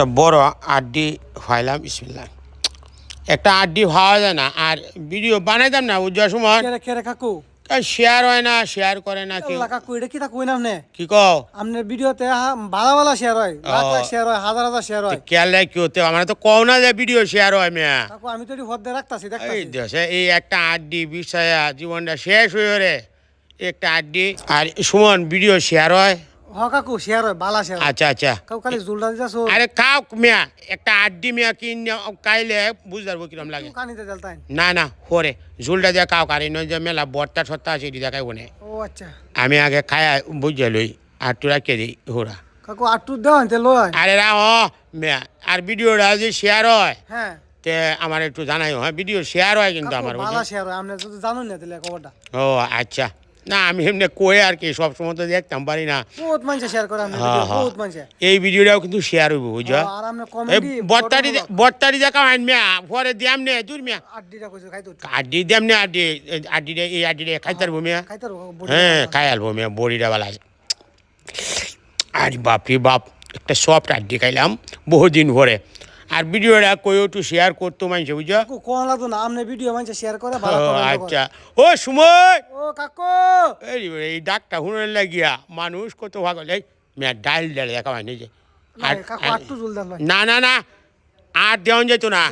একটা বড় আড্ডি ফাইলাম বিসমিল্লাহ। একটা আড্ডি ভাবা যায় না আর ভিডিও বানাইতাম না বুঝার সময় কেরে কেরে কাকু? শেয়ার হয় না শেয়ার করে না আল্লাহ কাকু এটা কি তা কই না? আপনি কি কও? আপনার ভিডিওতে ভালো ভালো শেয়ার হয় লাখ লাখ শেয়ার হয় হাজার হাজার শেয়ার হয়। খেয়াল রাখ কি হতে আমার তো কও না যে ভিডিও শেয়ার হয় মেয়া। কাকু আমি তো হদ্দে রাখতাছি এই দেখতাছি। দেশে এই একটা আড্ডি বিষয়া জীবনটা শেষ হয়ে রে। একটা আড্ডি আর সুমন ভিডিও শেয়ার হয়। হ কাকু শেয়ার হয় বালা শেয়ার আচ্ছা আচ্ছা। কাকু খালি জুলটা দিতাছো আরে খাও মেয়া একটা আড্ডি মেয়া কিনে কাইলে বুঝতে পারব কিরম লাগে। কানিতে জ্বালতাই না না হরে ঝুলটা দিয়ে খাও কারি নয় যে মেলা বর্তা সত্তা আছে এটি দেখাই বনে ও আচ্ছা। আমি আগে খায় বুঝে লই আর তোরা কে দিই হোরা। কাকু আটটু দেওয়া তে লয় আরে রা হ মেয়া আর ভিডিওটা যদি শেয়ার হয় হ্যাঁ। তে আমার একটু জানাই হয় ভিডিও শেয়ার হয় কিন্তু আমার বালা শেয়ার হয় আপনি যদি জানুন না তাহলে খবরটা। ও আচ্ছা। না আমি এমনি কয়ে আর কি সব সময় তো দেখতাম পারি না। বহুত মানুষ শেয়ার করে আপনি হ্যাঁ, হ্যাঁ। বহুত মানুষ। এই ভিডিওটাও কিন্তু শেয়ার হইব বুঝছ? আর আপনি এই কমেডি বর্তারি বর্তারি দেখা হয় মিয়া পরে দিয়াম নে দূর মিয়া। আড্ডিটা কইছো খাইতো আড্ডি দিয়াম নে আড্ডি আড্ডি এই আড্ডি খাইতে পারব মিয়া। খাইতে হ্যাঁ খাই আলবো মিয়া বড়িটা বেলা আরে বাপরে বাপ একটা সফট আড্ডি খাইলাম বহুদিন পরে। আর ভিডিওটা কই একটু শেয়ার করতো মানুষ কাকু কোন লাগতো না আপনি ভিডিও মানুষ শেয়ার করে ভালো ও, comment করে। আচ্ছা। ও সময়! ও কাকু! এই এই ডাকটা হুনে লাগিয়া মানুষ কত ভাগ এই মেয়ে ডাইল ডালে দেখা হয় নিজে না, না না আর দেওয়া যেত না।